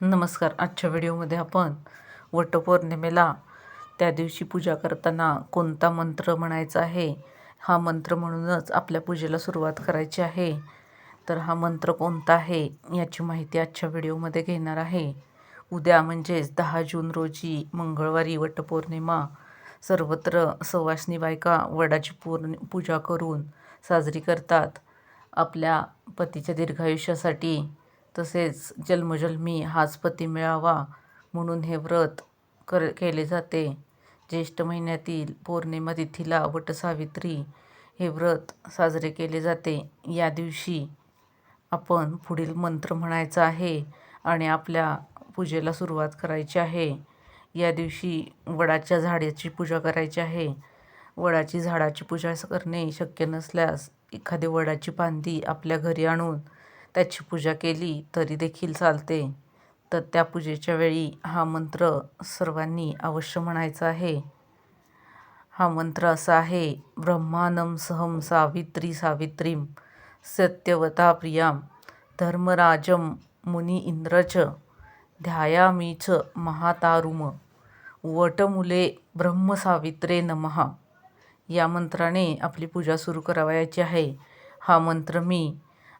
नमस्कार. आजच्या व्हिडिओमध्ये आपण वटपौर्णिमेला त्या दिवशी पूजा करताना कोणता मंत्र म्हणायचा आहे? हा मंत्र म्हणूनच आपल्या पूजेला सुरुवात करायची आहे. तर हा मंत्र कोणता आहे याची माहिती आजच्या व्हिडिओमध्ये घेणार आहे. उद्या म्हणजेच दहा जून रोजी मंगळवारी वटपौर्णिमा. सर्वत्र सवासनी बायका वडाची पूर्ण पूजा करून साजरी करतात. आपल्या पतीच्या दीर्घायुष्यासाठी तसेच जन्मजन्मी हाच पती मिळावा म्हणून हे व्रत कर केले जाते. ज्येष्ठ महिन्यातील पौर्णिमा तिथीला वटसावित्री हे व्रत साजरे केले जाते. या दिवशी आपण पुढील मंत्र म्हणायचा आहे आणि आपल्या पूजेला सुरुवात करायची आहे. या दिवशी वडाच्या झाडाची पूजा करायची आहे. वडाची झाडाची पूजा करणे शक्य नसल्यास एखादी वडाची फांदी आपल्या घरी आणून त्याची पूजा केली तरी देखील चालते. तर त्या पूजेच्या वेळी हा मंत्र सर्वांनी अवश्य म्हणायचा आहे. हा मंत्र असा आहे ब्रह्मानम सहम सावित्री सावित्रीम सत्यवता प्रियाम धर्मराजम मुनी इंद्रच ध्यायामीच महातारुम वटमुले ब्रह्मसावित्रे नमहा या मंत्राने आपली पूजा सुरू करावयाची आहे. हा मंत्र मी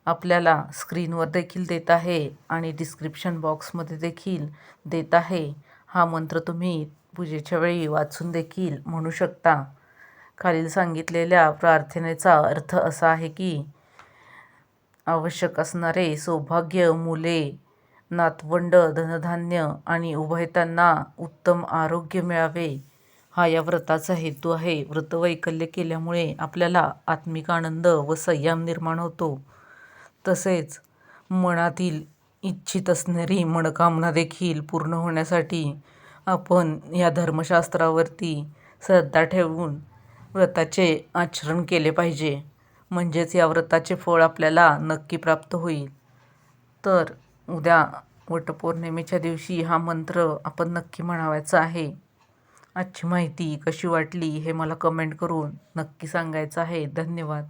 आपल्याला स्क्रीनवर देखील देत आहे आणि डिस्क्रिप्शन बॉक्समध्ये देखील देत आहे. हा मंत्र तुम्ही पूजेच्या वेळी वाचून देखील म्हणू शकता. खालील सांगितलेल्या प्रार्थनेचा अर्थ असा आहे की आवश्यक असणारे सौभाग्य मुले नातवंड धनधान्य आणि उभयतांना उत्तम आरोग्य मिळावे. हा या व्रताचा हेतू आहे. व्रतवैकल्य केल्यामुळे आपल्याला आत्मिक आनंद व संयम निर्माण होतो. तसेच मनातील इच्छित असणारी मनोकामना देखील पूर्ण होण्यासाठी आपण या धर्मशास्त्रावरती श्रद्धा ठेवून व्रताचे आचरण केले पाहिजे. म्हणजेच या व्रताचे फळ आपल्याला नक्की प्राप्त होईल. तर उद्या वटपौर्णिमेच्या दिवशी हा मंत्र आपण नक्की म्हणावायचा आहे. आजची माहिती कशी वाटली हे मला कमेंट करून नक्की सांगायचं आहे. धन्यवाद.